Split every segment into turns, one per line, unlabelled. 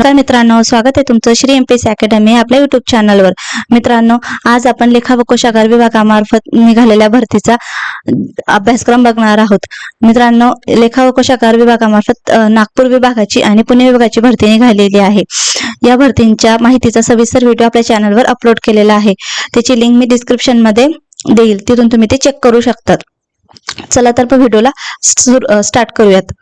तर मित्रांनो स्वागत आहे तुमचं Shri M P C academy आपल्या युट्यूब चॅनलवर मित्रांनो आज आपण लेखा व कोशागार विभागामार्फत निघालेल्या भरतीचा अभ्यासक्रम बघणार आहोत. मित्रांनो लेखा व कोशागार विभागामार्फत नागपूर विभागाची आणि पुणे विभागाची भरती निघालेली आहे. या भरतींच्या माहितीचा सविस्तर व्हिडिओ आपल्या चॅनलवर अपलोड केलेला आहे. त्याची लिंक मी डिस्क्रिप्शनमध्ये देईल. तिथून तुम्ही ते चेक करू शकतात. चला तर व्हिडिओला स्टार्ट करूयात.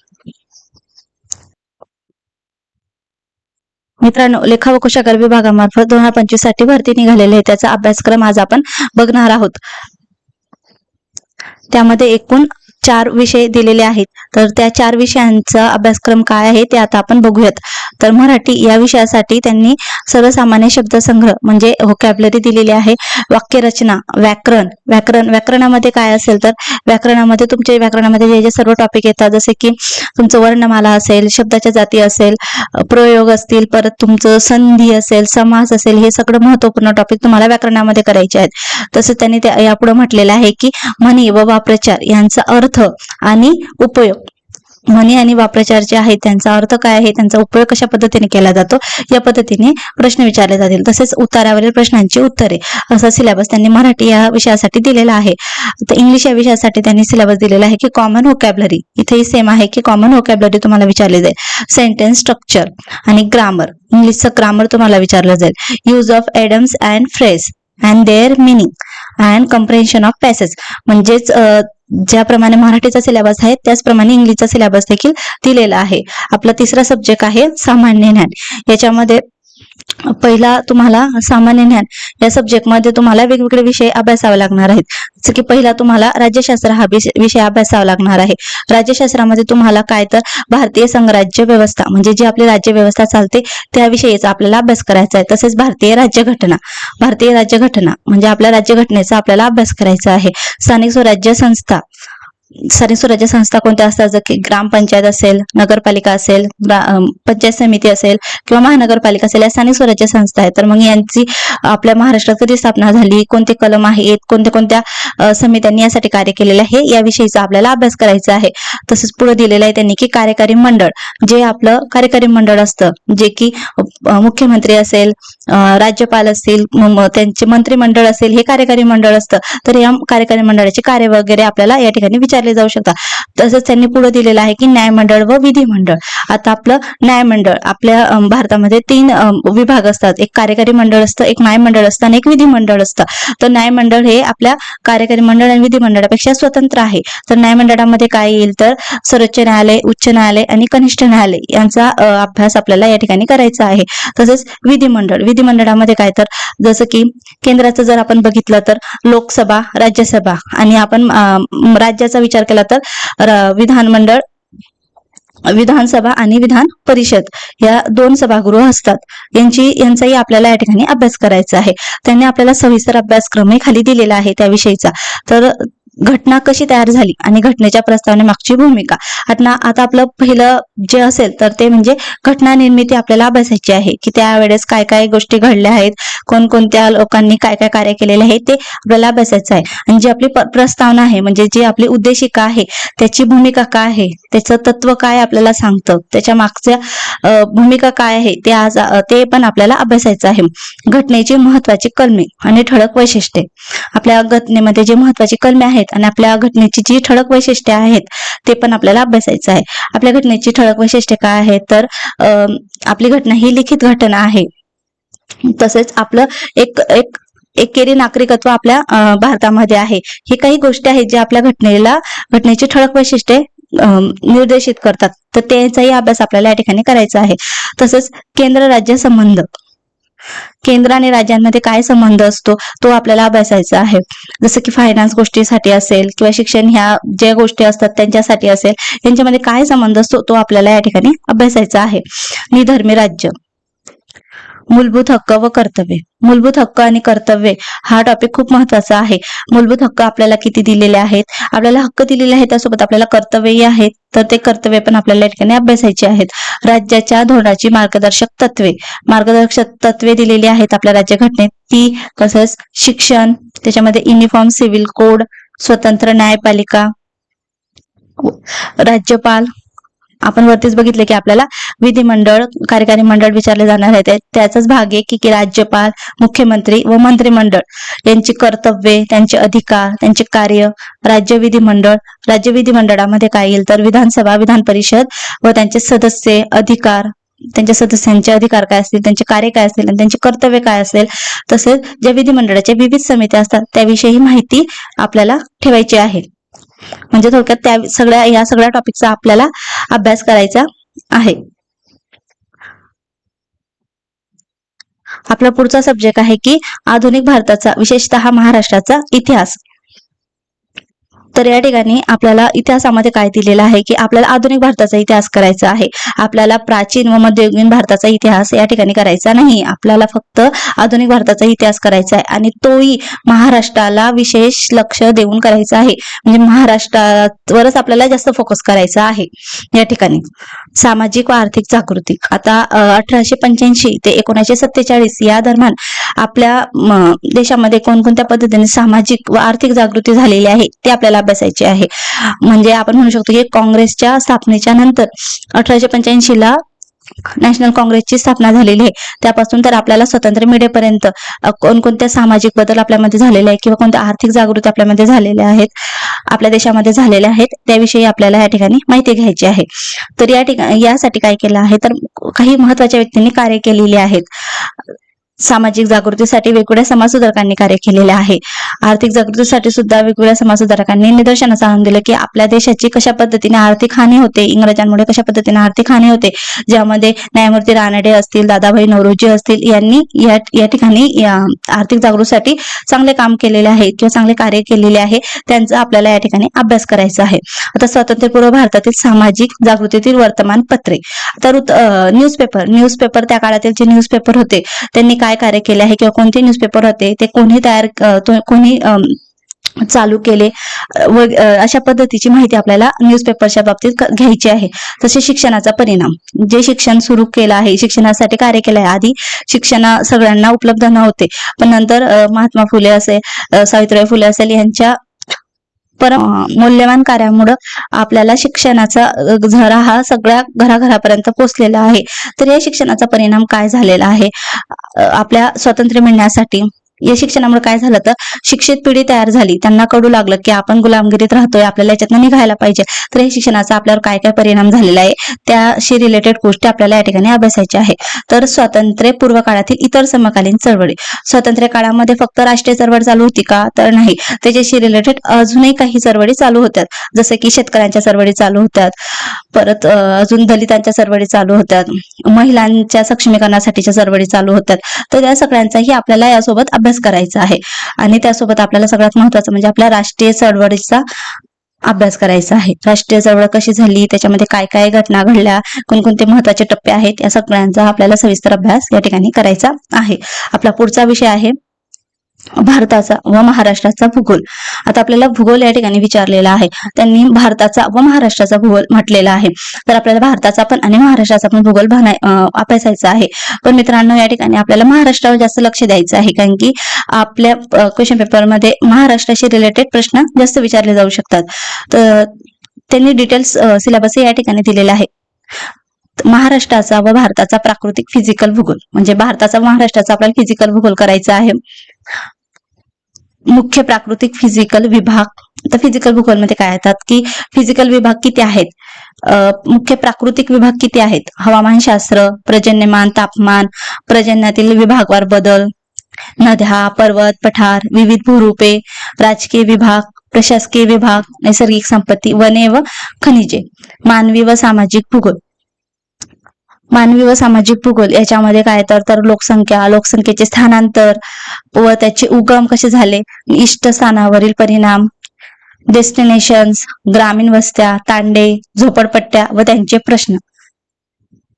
मित्रांनो लेखा व कोशागार विभागामार्फत दोन हजार पंचवीससाठी भरती निघालेली आहे. त्याचा अभ्यासक्रम आज आपण बघणार आहोत. त्यामध्ये एकूण चार विषय दिलेले आहेत. तर त्या चार विषयांचा अभ्यासक्रम काय आहे ते आता आपण बघूयात. तर मराठी या विषयासाठी त्यांनी सर्वसामान्य शब्दसंग्रह म्हणजे व्होकॅबलरी दिलेली आहे. वाक्यरचना व्याकरण व्याकरण व्याकरणामध्ये काय असेल तर व्याकरणामध्ये तुमचे व्याकरणामध्ये जे जे सर्व टॉपिक येतात जसे की तुमचं वर्णमाला असेल शब्दाच्या जाती असेल प्रयोग असतील परत तुमचं संधी असेल समास असेल हे सगळं महत्त्वपूर्ण टॉपिक तुम्हाला व्याकरणामध्ये करायचे आहेत. तसं त्यांनी त्या यापुढे म्हटलेलं आहे की म्हणी व वाप्रचार यांचा अर्थ आणि उपयोग. म्हणी आणि वापराचार जे आहेत त्यांचा अर्थ काय आहे त्यांचा उपयोग कशा पद्धतीने केला जातो या पद्धतीने प्रश्न विचारले जातील. तसेच उत्तरावरील प्रश्नांची उत्तरे. असा सिलेबस त्यांनी मराठी या विषयासाठी दिलेला आहे. तर इंग्लिश या विषयासाठी त्यांनी सिलेबस दिलेला आहे की कॉमन व्होकॅबलरी इथेही सेम आहे की कॉमन व्होकॅबलरी तुम्हाला विचारली जाईल. सेंटेन्स स्ट्रक्चर आणि ग्रामर इंग्लिशचं ग्रामर तुम्हाला विचारलं जाईल. Use of idioms and phrase and their meaning and comprehension of passage म्हणजेच ज्याप्रमाणे मराठीचा सिलेबस आहे त्याचप्रमाणे इंग्लिशचा सिलेबस देखील दिलेला आहे. आपला तिसरा सब्जेक्ट आहे सामान्य ज्ञान. याच्यामध्ये पहिला तुम्हाला सामान्य ज्ञान या सब्जेक्टमध्ये तुम्हाला वेगवेगळे विषय अभ्यासावे लागणार आहेत. जसं की पहिला तुम्हाला राज्यशास्त्र हा विषय अभ्यासावा लागणार आहे. राज्यशास्त्रामध्ये तुम्हाला काय तर भारतीय संघराज्य व्यवस्था म्हणजे जी आपली राज्य व्यवस्था चालते त्याविषयीचा आपल्याला अभ्यास करायचा आहे. तसेच भारतीय राज्यघटना भारतीय राज्यघटना म्हणजे आपल्या राज्यघटनेचा आपल्याला अभ्यास करायचा आहे. स्थानिक स्वराज्य संस्था स्थानिक स्वराज्य संस्था कोणत्या असतात? जर की ग्रामपंचायत असेल नगरपालिका असेल पंचायत समिती असेल किंवा महानगरपालिका असेल या स्थानिक स्वराज्य संस्था आहेत. तर मग यांची आपल्या महाराष्ट्रात कधी स्थापना झाली? कोणते कलम आहेत? कोणत्या कोणत्या समित्यांनी यासाठी कार्य केलेलं आहे? याविषयीचा आपल्याला अभ्यास करायचा आहे. तसंच पुढे दिलेलं आहे त्यांनी की कार्यकारी मंडळ. जे आपलं कार्यकारी मंडळ असतं जे की मुख्यमंत्री असेल राज्यपाल असतील त्यांचे मंत्रिमंडळ असेल हे कार्यकारी मंडळ असतं. तर या कार्यकारी मंडळाचे कार्य वगैरे आपल्याला या ठिकाणी विचार विचारले जाऊ शकतात. तसंच त्यांनी पुढे दिलेलं आहे की न्यायमंडळ व विधिमंडळ. आता आपलं न्यायमंडळ आपल्या भारतामध्ये तीन विभाग असतात. एक कार्यकारी मंडळ असतं एक न्यायमंडळ असतं आणि एक विधिमंडळ असतं. तर न्यायमंडळ हे आपल्या कार्यकारी मंडळ आणि विधिमंडळापेक्षा स्वतंत्र आहे. तर न्यायमंडळामध्ये काय येईल तर सर्वोच्च न्यायालय उच्च न्यायालय आणि कनिष्ठ न्यायालय यांचा अभ्यास आपल्याला या ठिकाणी करायचा आहे. तसंच विधिमंडळ विधिमंडळामध्ये काय तर जसं की केंद्राचं जर आपण बघितलं तर लोकसभा राज्यसभा आणि आपण राज्याचा विचार केला तर विधानमंडळ विधानसभा आणि विधान परिषद या दोन सभागृह असतात. यांची यांचाही आपल्याला या ठिकाणी अभ्यास करायचा आहे. त्यांनी आपल्याला सविस्तर अभ्यासक्रमही खाली दिलेला आहे त्याविषयीचा तर घटना कशी तयार झाली आणि घटनेच्या प्रस्तावनेमागची भूमिका? आता आता आपलं पहिलं जे असेल तर ते म्हणजे घटना निर्मिती आपल्याला अभ्यासायची आहे की त्यावेळेस काय काय गोष्टी घडल्या आहेत कोणकोणत्या लोकांनी काय काय कार्य केलेले आहे ते आपल्याला अभ्यासायचं आहे. आणि जी आपली प्रस्तावना आहे म्हणजे जी आपली उद्देशिका आहे त्याची भूमिका काय आहे त्याचं तत्व काय आपल्याला सांगतं त्याच्या मागच्या भूमिका काय आहे ते आज ते पण आपल्याला अभ्यासायचं आहे. घटनेची महत्वाची कलमे आणि ठळक वैशिष्ट्ये. आपल्या घटनेमध्ये जे महत्वाची कलमे आहेत आणि आपल्या घटनेची जी ठळक वैशिष्ट्ये आहेत ते पण आपल्याला अभ्यासायचं आहे. आपल्या घटनेची ठळक वैशिष्ट्ये काय आहेत? तर अ, आपली घटना ही लिखित घटना आहे. तसेच आपलं एक एक एकेरी नागरिकत्व आपल्या भारतामध्ये आहे. ही काही गोष्टी आहेत ज्या आपल्या घटनेला घटनेची ठळक वैशिष्ट्ये निर्देशित करतात. तर त्यांचाही अभ्यास आपल्याला या ठिकाणी करायचा आहे. तसंच केंद्र राज्य संबंध. केंद्र आणि राज्यांमध्ये काय संबंध असतो तो आपल्याला अभ्यासायचा आहे. जसं की फायनान्स गोष्टीसाठी असेल किंवा शिक्षण ह्या ज्या गोष्टी असतात त्यांच्यासाठी असेल यांच्यामध्ये काय संबंध असतो तो आपल्याला या ठिकाणी अभ्यासायचा आहे. निधर्मी राज्य. मूलभूत हक्क व कर्तव्य. मूलभूत हक्क आणि कर्तव्य हा टॉपिक खूप महत्त्वाचा आहे. मूलभूत हक्क आपल्याला किती दिलेले आहेत? आपल्याला हक्क दिलेले आहेत त्यासोबत आपल्याला कर्तव्यही आहेत तर ते कर्तव्य पण आपल्याला या ठिकाणी अभ्यासायचे आहेत. राज्याच्या धोरणाची मार्गदर्शक तत्वे. मार्गदर्शक तत्वे दिलेली आहेत आपल्या राज्यघटनेत ती तसंच शिक्षण त्याच्यामध्ये युनिफॉर्म सिव्हिल कोड स्वतंत्र न्यायपालिका राज्यपाल आपण वरतीच बघितले की आपल्याला विधिमंडळ कार्यकारी मंडळ विचारले जाणार आहे. त्याचाच भाग आहे की की राज्यपाल मुख्यमंत्री व मंत्रिमंडळ यांची कर्तव्ये त्यांचे अधिकार त्यांचे कार्य राज्य विधिमंडळ राज्य विधिमंडळामध्ये काय येईल तर विधानसभा विधान परिषद व त्यांचे सदस्य अधिकार त्यांच्या सदस्यांचे अधिकार काय असतील त्यांचे कार्य काय असतील आणि त्यांचे कर्तव्य काय असेल तसेच ज्या विधिमंडळाच्या विविध समित्या असतात त्याविषयी माहिती आपल्याला ठेवायची आहे. म्हणजे थोडक्यात त्या सगळ्या या सगळ्या टॉपिकचा आपल्याला अभ्यास करायचा आहे. आपला पुढचा सब्जेक्ट आहे की आधुनिक भारताचा विशेषतः महाराष्ट्राचा इतिहास. तर या ठिकाणी आपल्याला इतिहासामध्ये काय दिलेलं आहे की आपल्याला आधुनिक भारताचा इतिहास करायचा आहे. आपल्याला प्राचीन व मध्ययुगीन भारताचा इतिहास या ठिकाणी करायचा नाही. आपल्याला फक्त आधुनिक भारताचा इतिहास करायचा आहे आणि तोही महाराष्ट्राला विशेष लक्ष देऊन करायचा आहे. म्हणजे महाराष्ट्रावरच आपल्याला जास्त फोकस करायचा आहे या ठिकाणी. सामाजिक व आर्थिक जागृती. आता अठराशे पंच्याऐंशी ते एकोणीसशे सत्तेचाळीस या दरम्यान आपल्या देशामध्ये कोणकोणत्या पद्धतीने सामाजिक व आर्थिक जागृती झालेली आहे ते आपल्याला अभ्यासायची आहे. म्हणजे आपण म्हणू शकतो की काँग्रेसच्या स्थापनेच्या नंतर अठराशे पंच्याऐंशी ला नॅशनल काँग्रेसची स्थापना झालेली आहे. त्यापासून तर आपल्याला स्वतंत्र मिळेपर्यंत कोणकोणत्या सामाजिक बदल आपल्यामध्ये झालेले आहेत किंवा कोणत्या आर्थिक जागृती आपल्यामध्ये झालेल्या आहेत आपल्या देशामध्ये झालेल्या आहेत त्याविषयी आपल्याला या ठिकाणी माहिती घ्यायची आहे. तर या ठिकाणी यासाठी काय केलं आहे? तर काही महत्त्वाच्या व्यक्तींनी कार्य केलेली आहेत. सामाजिक जागृतीसाठी वेगवेगळ्या समाजसुधारकांनी कार्य केलेले आहे. आर्थिक जागृतीसाठी सुद्धा वेगवेगळ्या समाजसुधारकांनी निदर्शनास आणून दिलं की आपल्या देशाची कशा पद्धतीने आर्थिक हानी होते इंग्रजांमुळे कशा पद्धतीने आर्थिक हानी होते ज्यामध्ये न्यायमूर्ती रानडे असतील दादाभाई नवरोजी असतील यांनी या या ठिकाणी आर्थिक जागृतीसाठी चांगले काम केलेले आहे किंवा चांगले कार्य केलेले आहे त्यांचा आपल्याला या ठिकाणी अभ्यास करायचा आहे. आता स्वातंत्र्यपूर्व भारतातील सामाजिक जागृतीतील वर्तमानपत्रे. तर न्यूजपेपर न्यूजपेपर त्या काळातील जे न्यूजपेपर होते त्यांनी काय कार्य केले आहे किंवा कोणते न्यूजपेपर होते ते कोणी तयार कोणी चालू केले व अशा पद्धतीची माहिती आपल्याला न्यूजपेपरच्या बाबतीत घ्यायची आहे. तसे शिक्षणाचा परिणाम. जे शिक्षण सुरू केलं आहे शिक्षणासाठी कार्य केलं आहे आधी शिक्षण सगळ्यांना उपलब्ध नव्हते. पण नंतर महात्मा फुले असेल सावित्रीबाई फुले असेल यांच्या परम मौल्यवान कार्यामुळं आपल्याला शिक्षणाचा झरा हा सगळ्या घराघरापर्यंत पोहोचलेला आहे. तर या शिक्षणाचा परिणाम काय झालेला आहे? आपल्या स्वातंत्र्य मिळण्यासाठी या शिक्षणामुळे काय झालं तर शिक्षित पिढी तयार झाली. त्यांना कळू लागलं की आपण गुलामगिरीत राहतोय आपल्याला याच्यातनं निघायला पाहिजे. तर हे शिक्षणाचा आपल्यावर काय काय परिणाम झालेला आहे त्याशी रिलेटेड गोष्टी आपल्याला या ठिकाणी अभ्यासायच्या आहे. तर स्वातंत्र्य पूर्व काळातील इतर समकालीन चळवळी. स्वातंत्र्य काळामध्ये फक्त राष्ट्रीय चळवळ चालू होती का? तर नाही. त्याच्याशी रिलेटेड अजूनही काही चळवळी चालू होत्यात. जसं की शेतकऱ्यांच्या चळवळी चालू होत्यात परत अजून दलितांच्या चळवळी चालू होत्यात महिलांच्या सक्षमीकरणासाठीच्या चळवळी चालू होत्यात. तर त्या सगळ्यांचाही आपल्याला यासोबत अभ्यास करायचा आहे. आणि त्यासोबत आपल्याला सगळ्यात महत्वाचं म्हणजे आपल्या राष्ट्रीय चळवळीचा अभ्यास करायचा आहे. राष्ट्रीय चळवळ कशी झाली? त्याच्यामध्ये काय काय घटना घडल्या? कोणकोणते महत्त्वाचे टप्पे आहेत? या सगळ्यांचा आपल्याला सविस्तर अभ्यास या ठिकाणी करायचा आहे. आपला पुढचा विषय आहे भारताचा व महाराष्ट्राचा भूगोल. आता आपल्याला भूगोल या ठिकाणी विचारलेला आहे. त्यांनी भारताचा व महाराष्ट्राचा भूगोल म्हटलेला आहे. तर आपल्याला भारताचा पण आणि महाराष्ट्राचा पण भूगोल अभ्यासायचा आहे. पण मित्रांनो या ठिकाणी आपल्याला महाराष्ट्रावर जास्त लक्ष द्यायचं आहे. कारण की आपल्या क्वेश्चन पेपरमध्ये महाराष्ट्राशी रिलेटेड प्रश्न जास्त विचारले जाऊ शकतात. तर त्यांनी डिटेल्स सिलेबस या ठिकाणी दिलेला आहे. महाराष्ट्राचा व भारताचा प्राकृतिक फिजिकल भूगोल. म्हणजे भारताचा महाराष्ट्राचा आपल्याला फिजिकल भूगोल करायचा आहे. मुख्य प्राकृतिक फिजिकल विभाग तर फिजिकल भूगोलमध्ये काय येतात की फिजिकल विभाग किती आहेत? मुख्य प्राकृतिक विभाग किती आहेत? हवामानशास्त्र पर्जन्यमान तापमान पर्जन्यातील विभागवार बदल नद्या पर्वत पठार विविध भूरूपे राजकीय विभाग प्रशासकीय विभाग नैसर्गिक संपत्ती वने व खनिजे मानवी व सामाजिक भूगोल. मानवी व सामाजिक भूगोल याच्यामध्ये काय तर तर लोकसंख्या लोकसंख्येचे स्थानांतर व त्याचे उगम कसे झाले? इष्ट स्थानावरील परिणाम डेस्टिनेशन्स ग्रामीण वस्त्या तांडे झोपडपट्ट्या व त्यांचे प्रश्न.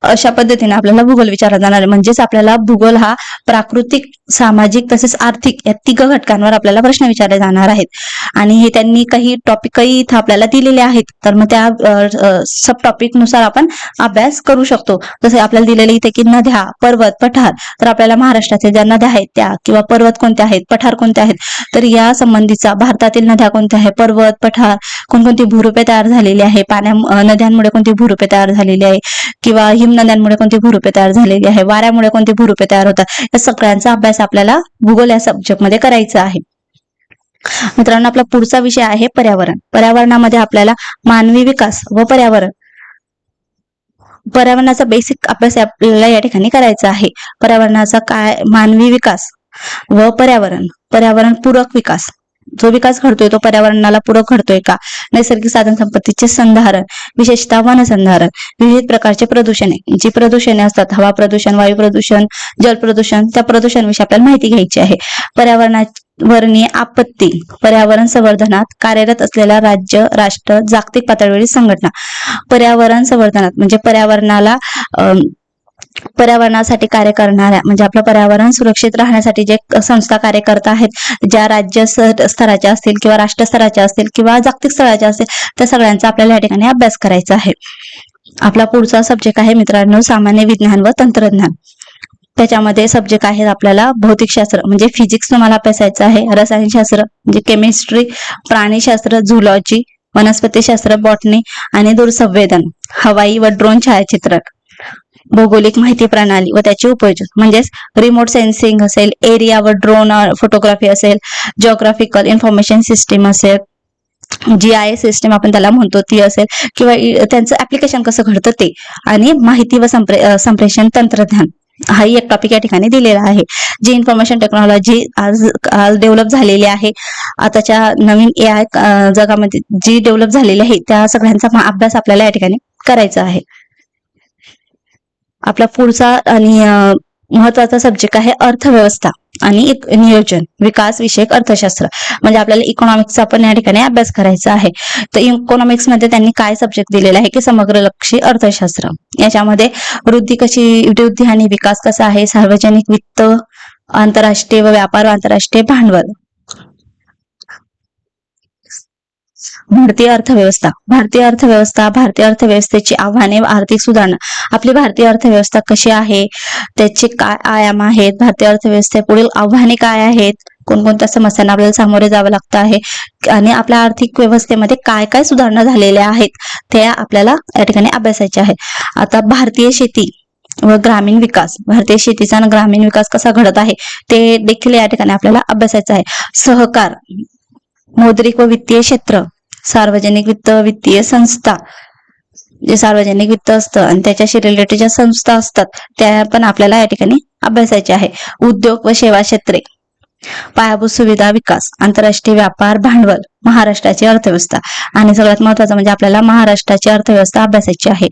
अशा पद्धतीने आपल्याला भूगोल विचारला जाणार आहे. म्हणजेच आपल्याला भूगोल हा प्राकृतिक सामाजिक तसेच आर्थिक या तिघ घटकांवर आपल्याला प्रश्न विचारले जाणार आहेत. आणि हे त्यांनी काही टॉपिकही इथं आपल्याला दिलेले आहेत. तर मग त्या सब टॉपिकनुसार आपण अभ्यास करू शकतो. जसे आपल्याला दिलेले इथे की नद्या पर्वत पठार. तर आपल्याला महाराष्ट्रातील ज्या नद्या आहेत त्या किंवा पर्वत कोणत्या आहेत पठार कोणत्या आहेत तर या संबंधीचा भारतातील नद्या कोणत्या आहेत पर्वत पठार कोणकोणती भूरूपे तयार झालेली आहे पाण्या नद्यांमुळे कोणती भूरूपे तयार झालेली आहे किंवा हिमनद्यांमुळे कोणती भूरूपे तयार झालेली आहे? वाऱ्यामुळे कोणती भूरूपे तयार होतात? या सगळ्यांचा अभ्यास आपल्याला भूगोल या सब्जेक्टमध्ये करायचा आहे. मित्रांनो आपला पुढचा विषय आहे पर्यावरण. पर्यावरणामध्ये आपल्याला मानवी विकास व पर्यावरण पर्यावरणाचा बेसिक अभ्यास आपल्याला या ठिकाणी करायचा आहे. पर्यावरणाचा काय मानवी विकास व पर्यावरण पर्यावरण पूरक विकास. जो विकास घडतोय तो पर्यावरणाला पूरक घडतोय का? नैसर्गिक साधन संपत्तीचे संधारण विशेषतः वनसंधारण विविध प्रकारचे प्रदूषणे. जी प्रदूषणे असतात हवा प्रदूषण वायू प्रदूषण जल प्रदूषण त्या प्रदूषणाविषयी आपल्याला माहिती घ्यायची आहे. पर्यावरणावरणीय आपत्ती पर्यावरण संवर्धनात कार्यरत असलेल्या राज्य राष्ट्र जागतिक पातळीवरील संघटना. पर्यावरण संवर्धनात म्हणजे पर्यावरणाला अं, पर्यावरणासाठी कार्य करणाऱ्या म्हणजे आपलं पर्यावरण सुरक्षित राहण्यासाठी जे संस्था कार्य करत आहेत ज्या राज्य स्तराच्या असतील किंवा राष्ट्र स्तराच्या असतील किंवा जागतिक स्तराच्या असतील त्या सगळ्यांचा आपल्याला या ठिकाणी अभ्यास करायचा आहे. आपला पुढचा सब्जेक्ट आहे मित्रांनो सामान्य विज्ञान व तंत्रज्ञान. त्याच्यामध्ये सब्जेक्ट आहेत आपल्याला भौतिकशास्त्र म्हणजे फिजिक्स तुम्हाला अभ्यासायचं आहे रसायनशास्त्र म्हणजे केमिस्ट्री प्राणीशास्त्र झुलॉजी वनस्पतीशास्त्र बॉटनी आणि दूरसंवेदन हवाई व ड्रोन छायाचित्रण भौगोलिक माहिती प्रणाली व त्याचे उपयोजन. म्हणजेच रिमोट सेन्सिंग असेल एरिया व ड्रोन फोटोग्राफी असेल जिओग्राफिकल इन्फॉर्मेशन सिस्टीम असेल जी आय सिस्टीम आपण त्याला म्हणतो ती असेल किंवा त्यांचं ऍप्लिकेशन कसं घडतं ते आणि माहिती व संप्रे संप्रेषण तंत्रज्ञान. हाही एक टॉपिक या ठिकाणी दिलेला आहे. जी इन्फॉर्मेशन टेक्नॉलॉजी आज आज डेव्हलप झालेली आहे आताच्या नवीन ए आय जगामध्ये जी डेव्हलप झालेली आहे त्या सगळ्यांचा अभ्यास आपल्याला या ठिकाणी करायचा आहे. आपला पुढचा आणि महत्त्वाचा सब्जेक्ट आहे अर्थव्यवस्था आणि एक नियोजन विकास विषयक अर्थशास्त्र. म्हणजे आपल्याला इकॉनॉमिक्सचा पण या ठिकाणी अभ्यास करायचा आहे. तर इकॉनॉमिक्समध्ये त्यांनी काय सब्जेक्ट दिलेला आहे की समग्र लक्षी अर्थशास्त्र. याच्यामध्ये वृद्धी कशी वृद्धी आणि विकास कसा आहे सार्वजनिक वित्त आंतरराष्ट्रीय व व्यापार व आंतरराष्ट्रीय भांडवल. भारतीय अर्थव्यवस्था. भारतीय अर्थव्यवस्था भारतीय अर्थव्यवस्थेची आव्हाने आर्थिक सुधारणा. आपली भारतीय अर्थव्यवस्था कशी आहे? त्याचे काय आयाम आहेत? भारतीय अर्थव्यवस्थेपुढील आव्हाने काय आहेत? कोणकोणत्या समस्यांना आपल्याला सामोरे जावं लागतं आहे? आणि आपल्या आर्थिक व्यवस्थेमध्ये काय काय सुधारणा झालेल्या आहेत? ते आपल्याला या ठिकाणी अभ्यासायचे आहे. आता भारतीय शेती व ग्रामीण विकास. भारतीय शेतीचा ग्रामीण विकास कसा घडत आहे? ते देखील या ठिकाणी आपल्याला अभ्यासायचं आहे. सहकार. मौद्रिक व वित्तीय क्षेत्र सार्वजनिक वित्त वित्तीय संस्था जे सार्वजनिक वित्त असतं आणि त्याच्याशी रिलेटेड ज्या संस्था असतात त्या पण आपल्याला या ठिकाणी अभ्यासायच्या आहे. उद्योग व सेवा क्षेत्रे पायाभूत सुविधा विकास आंतरराष्ट्रीय व्यापार भांडवल महाराष्ट्राची अर्थव्यवस्था आणि सगळ्यात महत्वाचं म्हणजे आपल्याला महाराष्ट्राची अर्थव्यवस्था अभ्यासायची आहे.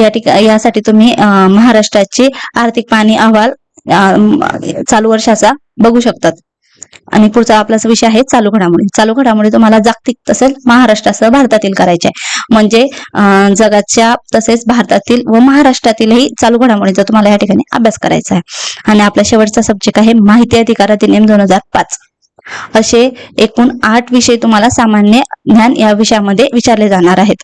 या ठिकाणी यासाठी तुम्ही महाराष्ट्राची आर्थिक पाणी अहवाल चालू वर्षाचा बघू शकतात. आणि पुढचा आपला विषय आहे चालू घडामोडी. चालू घडामोडी तुम्हाला जागतिक तसेच महाराष्ट्रासह भारतातील करायचे आहे म्हणजे जगाच्या तसेच भारतातील व महाराष्ट्रातीलही चालू घडामोडीचा तुम्हाला या ठिकाणी अभ्यास करायचा आहे. आणि आपला शेवटचा सब्जेक्ट आहे माहिती अधिकार अधिनियम दोन हजार पाच. असे एकूण आठ विषय तुम्हाला सामान्य ज्ञान या विषयामध्ये विचारले जाणार आहेत.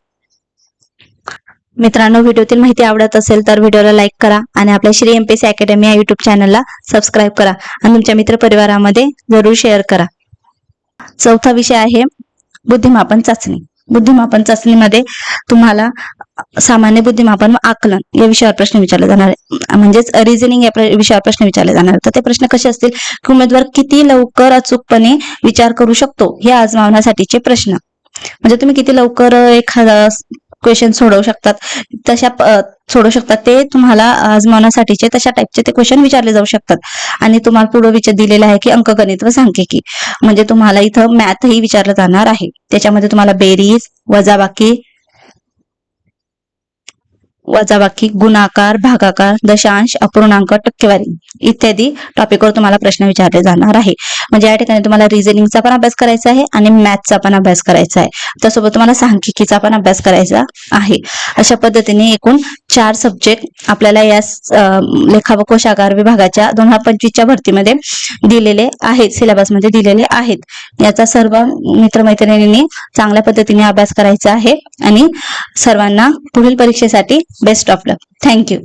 मित्रांनो व्हिडिओतील माहिती आवडत असेल तर व्हिडिओला लाईक करा आणि आपल्या श्री एमपीसी अकॅडमी या युट्यूब चॅनलला सबस्क्राईब करा आणि तुमच्या मित्रपरिवारामध्ये जरूर शेअर करा. चौथा विषय आहे बुद्धिमापन चाचणी. बुद्धिमापन चाचणीमध्ये तुम्हाला सामान्य बुद्धिमापन व आकलन या विषयावर प्रश्न विचारले जाणार आहे म्हणजेच रिझनिंग या विषयावर प्रश्न विचारले जाणार तर ते प्रश्न कसे असतील? की उमेदवार किती लवकर अचूकपणे विचार करू शकतो हे आजमावण्यासाठीचे प्रश्न. म्हणजे तुम्ही किती लवकर एखादा क्वेश्चन सोडवू शकतात. तशा सोडवू शकतात. ते तुम्हाला आजमावण्यासाठीचे तशा टाईपचे ते क्वेश्चन विचारले जाऊ शकतात. आणि तुम्हाला पुढे विचार दिलेला आहे की अंकगणित व सांख्यिकी. म्हणजे तुम्हाला इथं मॅथही विचारलं जाणार आहे. त्याच्यामध्ये तुम्हाला बेरीज वजाबाकी वजाबाकी गुणाकार भागाकार दशांश अपूर्णांक टक्केवारी इत्यादी टॉपिकवर तुम्हाला प्रश्न विचारले जाणार आहे. म्हणजे या ठिकाणी तुम्हाला रिझनिंगचा पण अभ्यास करायचा आहे आणि मॅथचा पण अभ्यास करायचा आहे. त्यासोबत तुम्हाला सांख्यिकीचा पण अभ्यास करायचा आहे. अशा पद्धतीने एकूण चार सब्जेक्ट आपल्याला या लेखा व कोशागार विभागाच्या दोन हजार पंचवीसच्या भरतीमध्ये दिलेले आहेत. सिलेबसमध्ये दिलेले आहेत. याचा सर्व मित्रमैत्रिणींनी चांगल्या पद्धतीने अभ्यास करायचा आहे आणि सर्वांना पुढील परीक्षेसाठी बेस्ट ऑफ लक थँक्यू